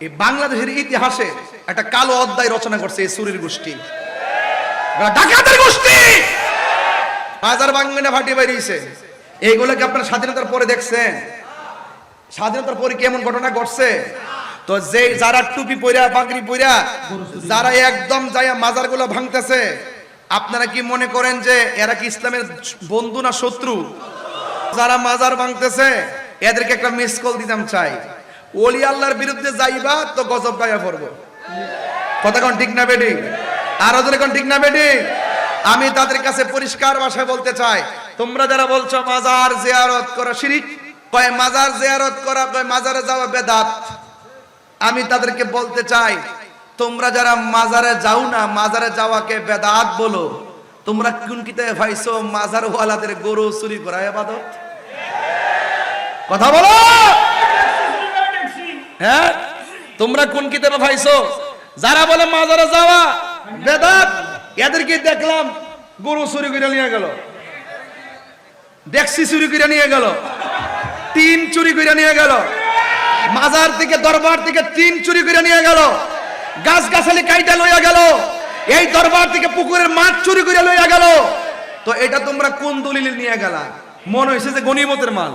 এই বাংলাদেশের ইতিহাসে একটা কালো অধ্যায় রচনা করছে এই সুরের গোষ্ঠী। গোষ্ঠী! হাজার বাঙ্গনা ফাটি বেরিয়েছে। এইগুলোকে আপনার স্বাধীনতার পরে দেখছেন। স্বাধীনতার পরে কেমন ঘটনা ঘটছে? তো যে যারা টুপি পইরা, পাগড়ি পইরা, যারা একদম যাইয়া মাজারগুলো ভাঙতেছে, আপনারা কি মনে করেন যে এরা কি ইসলামের বন্ধু না শত্রু? যারা মাজার ভাঙতেছে, এদেরকে একটা মিস কল দিতাম চাই। ওলি আল্লাহর বিরুদ্ধে যাইবা, তো গজব গায়া পড়ব। কথা কোন ঠিক না বেডি আর ওদের কোন ঠিক না বেডি আমি তাদের কাছে পরিষ্কার ভাষায় বলতে চাই, তোমরা যারা বলছো মাজার জিয়ারত করা শিরিক, কয় মাজার জিয়ারত করা, কয় মাজারে যাওয়া বেদাত, আমি তাদেরকে বলতে চাই, তোমরা যারা মাজারে যাও না, মাজারে যাওয়াকে বেদাত বলো, তোমরা কোন কিতাবে ভাইছো মাজার ওয়ালাদের গরু চুরি করা এবাদত কথা বলো! হ্যাঁ? তোমরা কোন কিতাবে ভাইছো? যারা বলে মাজারে যাওয়া, বেদাত, এদেরকে দেখলাম গরু চুরি করে নিয়ে গেল। ডেক্সি চুরি করে নিয়ে গেল। টিন চুরি করে নিয়ে গেল। মাজার থেকে, দরবার থেকে টিন চুরি করে নিয়ে গেল। গাছ গাছালি কাইটা লইয়া গেল। এই দরবার থেকে পুকুরের মাছ চুরি করে লইয়া গেল। তো এটা তোমরা কোন দলিল নিয়ে গেলা? মনে হয়েছে যে গনিমতের মাল।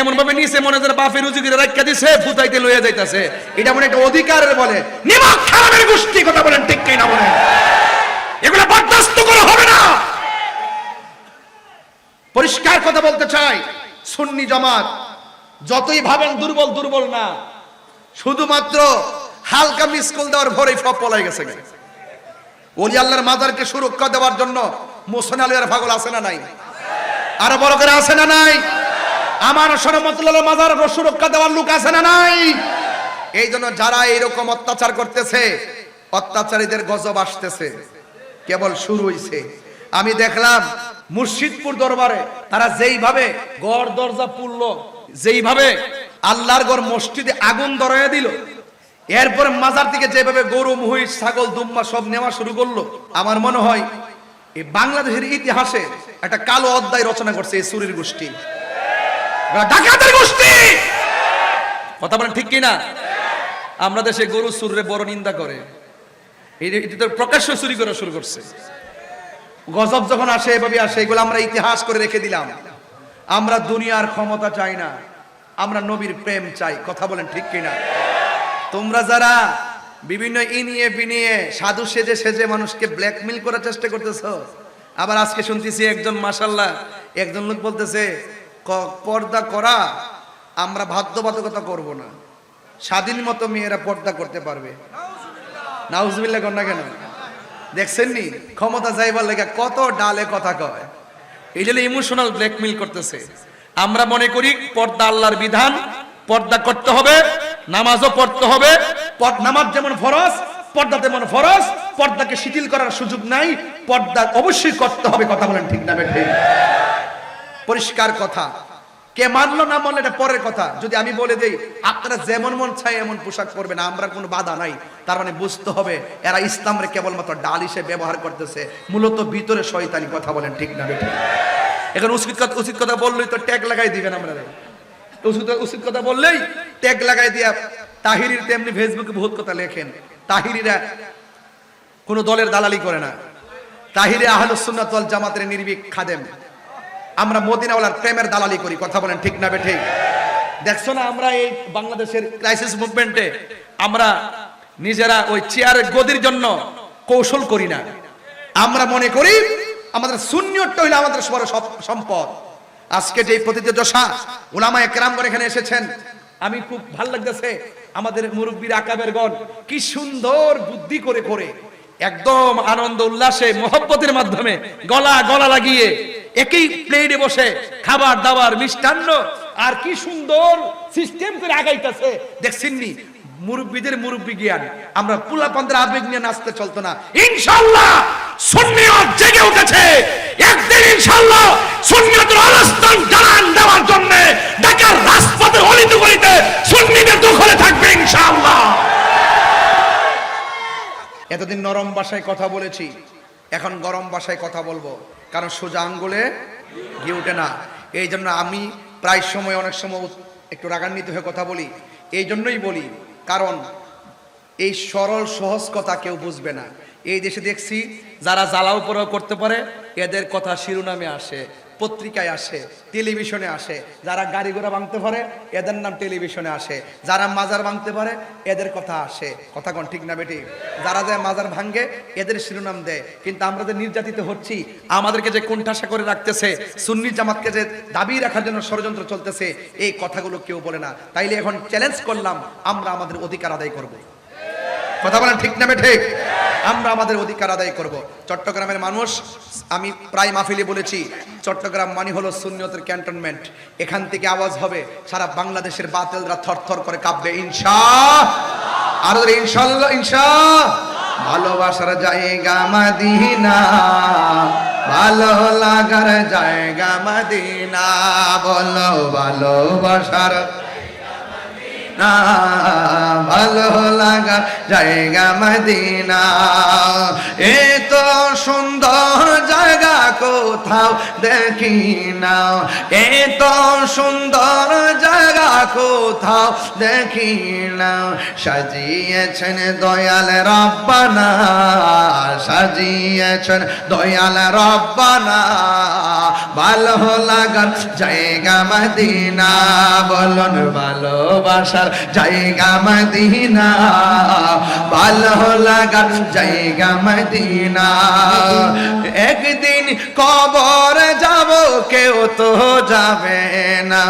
এমন ভাবে নিচে মনে হয় বাপের রুজি করে রাখা দিছে ফুতাইতে লইয়া যাইতাছে। এটা মনে একটা অধিকারের বলে। নিমক খারাপের গোষ্ঠী কথা বলেন, ঠিক কিনা বলেন? এগুলো বরদাস্ত করা হবে না। পরিষ্কার কথা বলতে চাই, সুন্নি জামাত, যতই ভাবেন দুর্বল দুর্বল না, শুধুমাত্র হালকা মিসকল দেওয়ার ভরেই সব পলাই গেছে ওলি আল্লাহর মাজারকে সুরক্ষা দেওয়ার জন্য মোসন আলিয়ার পাগল আছে না নাই? আরও বড় করে আছে না নাই? আমার সরমতুল্লাহ মাজার সুরক্ষা দেওয়ার লোক আছে না নাই? এই জন্য যারা এইরকম অত্যাচার করতেছে, অত্যাচারীদের গজব আসতেছে। কেবল শুরু হইছে। আমি দেখলাম মুর্শিদপুর দরবারে তারা যেইভাবে গড় দরজা পুরল যেইভাবে আল্লাহর গড় মসজিদে আগুন ধরাইয়া দিল, এরপর মাজার থেকে যেভাবে গরু, মহিষ, ছাগল, দুম্বা সব নেওয়া শুরু করল, আমার মনে হয় এই বাংলাদেশের ইতিহাসে একটা কালো অধ্যায় রচনা করছে এই সুরের গোষ্ঠী। ডাকাতের গোষ্ঠী! কথা বলেন ঠিক কিনা? আমরা দেশে গরু সুরে বড় নিন্দা করে। প্রকাশ্য চুরি করা শুরু করছে। গজব যখন আসে, এভাবে আসে, এগুলো আমরা ইতিহাস করে রেখে দিলাম। আমরা দুনিয়ার ক্ষমতা চাই না, আমরা নবীর প্রেম চাই, কথা বলেন ঠিক কিনা? তোমরা যারা বিভিন্ন ই ইনিয়ে বিনিয়ে সাধু সেজে সেজে মানুষকে ব্ল্যাকমেল করার চেষ্টা করতেছ, আবার আজকে শুনতেছি একজন মাসাল্লাহ একজন লোক বলতেছে পর্দা করা আমরা বাধ্যবাধকতা করব না। স্বাধীন মতো মেয়েরা পর্দা করতে পারবে। নাউজবিল্লা কন্যা কেন? দেখছেন নি? ক্ষমতা যাইবার লেগে কত ডালে কথা কয়। এই জন্য ইমোশনাল ব্ল্যাকমেল করতেছে। আমরা মনে করি পর্দা আল্লাহর বিধান, পর্দা করতে হবে, নামাজও পড়তে হবে। নামাজ যেমন ফরজ, পর্দা তেমন ফরজ, পর্দাকে শিথিল করার সুযোগ নাই, পর্দা অবশ্যই করতে হবে, কথা বলেন ঠিক না বেঠে? পরিষ্কার কথা। কে মানলো না মানলো এটা পরের কথা। যদি আমি বলে দেই, আপনারা যেমন মন চাই এমন পোশাক পরবেন, আমরা কোনো বাধা নাই। তার মানে বুঝতে হবে, এরা ইসলামরে কেবলমাত্র ডাল হিসেবে ব্যবহার করতেছে। মূলত ভিতরে শয়তানি কথা বলেন, ঠিক না বেঠিক? এখন উচিত কথা উচিত কথা বললেই তো ট্যাগ লাগাই দিবেন আমরা উচিত উচিত কথা বললেই ট্যাগ লাগাই দিয়া তাহিরির তেমনি ফেসবুকে বহুত কথা লেখেন। তাহিরিরা কোনো দলের দালালি করে না। তাহিরে আহলুসুন্নাত জামাতের নির্ভীক খাদেম। আমরা মদিনাওয়ালার প্রেমের দালালি করি, কথা বলেন ঠিক না বেঠে? দেখছ না আমরা এই বাংলাদেশের ক্রাইসিস মুভমেন্টে আমরা নিজেরা ওই চেয়ারের গদির জন্য কৌশল করি না। আমরা মনে করি আমাদের শূন্যটা হইলে আমাদের সবার সম্পদ। আজকে যে প্রতিটি দশা ওলামা করে এখানে এসেছেন, আমি খুব ভালো লাগতেছে আমাদের মুরব্বীর আকাবের গণ কি সুন্দর বুদ্ধি করে করে একদম আনন্দ, উল্লাসে, মোহব্বতের মাধ্যমে গলা গলা লাগিয়ে একই প্লেটে বসে খাবার দাবার মিষ্টান্ন, আর কি সুন্দর সিস্টেম করে আগাইতেছে। দেখছেননি? মুরব্বীদের মুরব্বী জ্ঞান। আমরা পুলা পান্তের আবেগ নিয়ে নাচতে চলতো না। ইনশাল্লাহ সুন্নিয়ত জেগে উঠেছে। একদিন ইনশাল্লাহ সুন্নিয়তের অবস্থান জানান দেওয়ার জন্য ঢাকার রাজপথের সুন্নিদের দখলে থাকবে ইনশাআল্লাহ। এতদিন নরম ভাষায় কথা বলেছি। এখন গরম বাসায় কথা বলব। কারণ সোজা আঙ্গুলে গিয়ে ওঠে না। এই জন্য আমি প্রায় সময় অনেক সময় একটু রাগান্বিত হয়ে কথা বলি। এই জন্যই বলি, কারণ এই সরল সহজ কথা কেউ বুঝবে না। এই দেশে দেখছি যারা জ্বালাও পোড়াও করতে পারে, এদের কথা শিরোনামে আসে। পত্রিকায় আসে টেলিভিশনে আসে। যারা গাড়ি ঘোড়া ভাঙতে পারে, এদের নাম টেলিভিশনে আসে। যারা মাজার ভাঙতে পারে, এদের কথা আসে। কথা কোন ঠিক না বেটি? যারা যায় মাজার ভাঙ্গে এদের শিরোনাম দেয়। কিন্তু আমরা যে নির্যাতিত হচ্ছি, আমাদেরকে যে কোণঠাসা করে রাখতেছে, সুন্নি জামাতকে যে দাবি রাখার জন্য ষড়যন্ত্র চলতেছে, এই কথাগুলো কেউ বলে না। তাইলে এখন চ্যালেঞ্জ করলাম, আমরা আমাদের অধিকার আদায় করব। কথা বলেন ঠিক না ঠিক? আমরা আমাদের অধিকার আদায় করব। চট্টগ্রামের মানুষ, আমি প্রায় মাহফিলে বলেছি, চট্টগ্রাম মানে হলো সুন্নিয়তের ক্যান্টনমেন্ট। এখান থেকে আওয়াজ হবে, সারা বাংলাদেশের বাতিলরা থরথর করে কাঁপবে, ইনশা। আর ইনশাল্লাহ, ইনশা। ভালোবাসার জায়গা মাদিনা, ভালো লাগার জায়গা মাদিনা, বলো ভালোবাসার না ভালো লাগা জায়গা মদিনা। এত সুন্দর কোথাও দেখি না এ তো সুন্দর জায়গা কোথাও দেখি না সাজিয়েছেন দয়াল রব্বানা, সাজিয়েছেন দয়াল রব্বানা। ভালো লাগার জায়গা মদিনা, বলুন ভালোবাসার জায়গা মদিনা। ভালো লাগার জায়গা মদিনা। একদিন কবর যাব, কেউ তো যাবে না।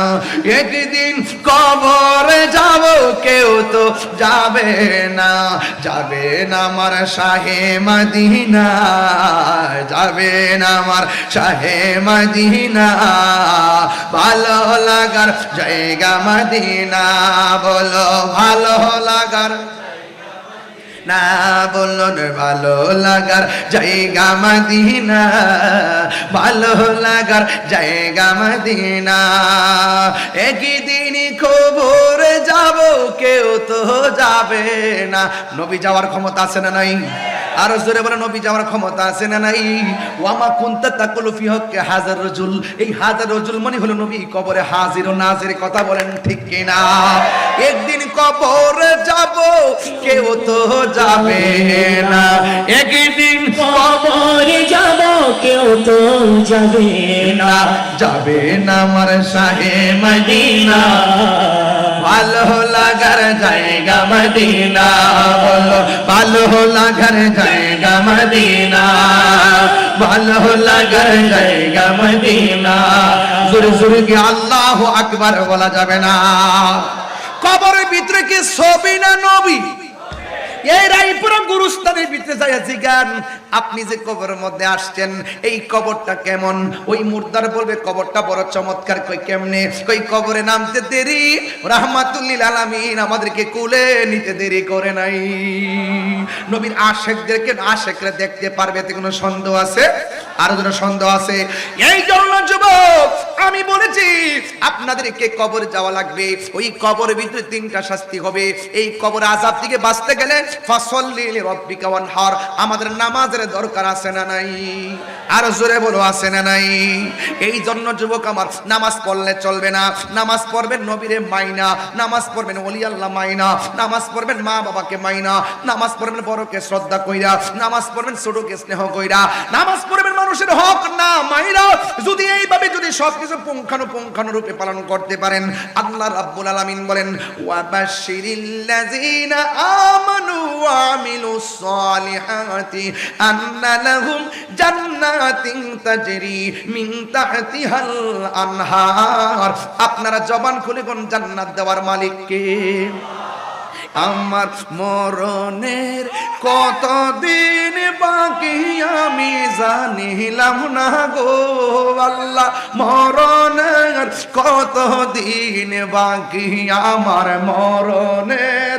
একদিন কবর যাব, কেউ তো যাবে না। যাবে না আমার শাহে মদিনা যাবে না আমার শাহে মদিনা ভালো লাগার জায়গা মদিনা, বলো ভালো লাগার না বলুন ভালো লাগার জায়গা মদিনা, ভালো লাগার জায়গা মদিনা। একদিন খবর যাব, কেউ তো যাবে না। নবী যাওয়ার ক্ষমতা আছে না নাই? আর জোরে বলে নবী যাওয়ার ক্ষমতা আছে না নাই? ওয়ামা কুনতা তাকুলু ফি হক্কে হাজার রজুল। এই হাজার রজুল মানে হলো নবী কবরে হাজির ও নাজির, কথা বলেন ঠিক কিনা? একদিন কবরে যাব, কেউ তো যাবে না। একদিন কবরে যাব, কেউ তো যাবে না। যাবে না আমার শাহে মদিনা। ভালো লাগার জায়গা মদিনা। বলো ভালো লাগার জায়গা মদিনা। ভালো লাগার জায়গা মদিনা। জোরে জোরে আল্লাহ আকবার বলা যাবে না। কবরের ভিতরে কি ছবি না নবী? এই রায়পুরা গুরুস্থানের ভিতরে আপনি যে কবরের মধ্যে আসছেন, এই কবরটা কেমন? ওই মুর্দার বলবে, কবরটা বড় চমৎকার, কই কেমনে? কই কবরে নামতে দেরি? রাহমাতুল্লিল আলামিন আমাদেরকে কুলে নিতে দেরি করে নাই। নবীর আশেকদেরকে, আশেকরা দেখতে পারবে এতে কোনো সন্দেহ আছে? আরও যেন সন্দেহ আছে? এই জন্য যুবক, আমি বলেছি, আপনাদেরকে কবর যাওয়া লাগবে। ওই কবরের ভিতরে তিনটা শাস্তি হবে। এই কবর আজাব থেকে বাঁচতে গেলে ফসল্লি রব্বিকা ওয়ানহার। আমাদের নামাজের দরকার আছে না নাই? আর জোরে বলো, আছে না নাই? এই জন্য যুবক আমার, নামাজ পড়লে চলবে না। নামাজ পড়বেন নবীরে মাইনা। নামাজ পড়বেন ওলি আল্লাহ মাইনা। নামাজ পড়বেন মা বাবাকে মাইনা। নামাজ পড়বেন বড়কে শ্রদ্ধা কইরা। নামাজ পড়বেন ছোটকে স্নেহ কইরা। নামাজ পড়বেন মানুষের হক না মাইরা। যদি এইভাবে যদি সবকিছু পুঙ্খানু পুঙ্খানু রূপে পালন করতে পারেন, আল্লাহ রাব্বুল আলামিন বলেন ওয়াবাশশিরিল্লাযিনা আমানু আমিলুস সালিহাতি আন্না লাহুম জান্নাতিন তাজরি মিন তাহতিহাল আনহার আপনারা জবান খুলে কোন জান্নাত দেওয়ার মালিক কে? আমার মরণের কতদিন বাকি আমি জানিলাম না গো আল্লাহ। মরণের কতদিন বাকি আমার মরণের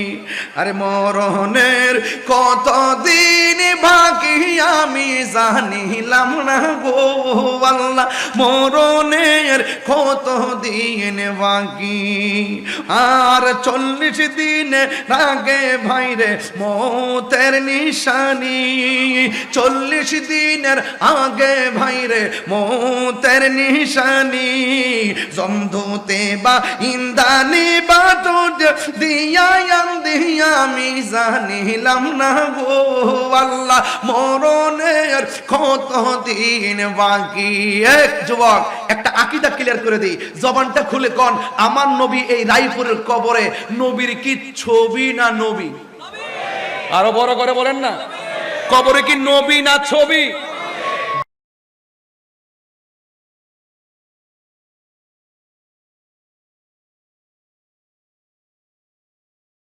আরে মরণের কত দিন বাকি আমি জানিলাম না গো আল্লাহ। মরণের কত দিন বাকি? আর চল্লিশ দিন আগে ভাইরে মতের নিশানি। চল্লিশ দিনের আগে ভাইরে মতের নিশানি। জমধুতে বা ইন্দানি বা দিয়া দিয়া আমি জানিলাম না গো আল্লাহ, মরণের কত দিন বাকি। এক যুবক, একটা আকিদা ক্লিয়ার করে দিই। জবানটা খুলে কন, আমার নবী এই রায়পুরের কবরে, নবীর কি ছবি না নবী? আরও বড় করে বলেন না। কবরে কি নবী না ছবি?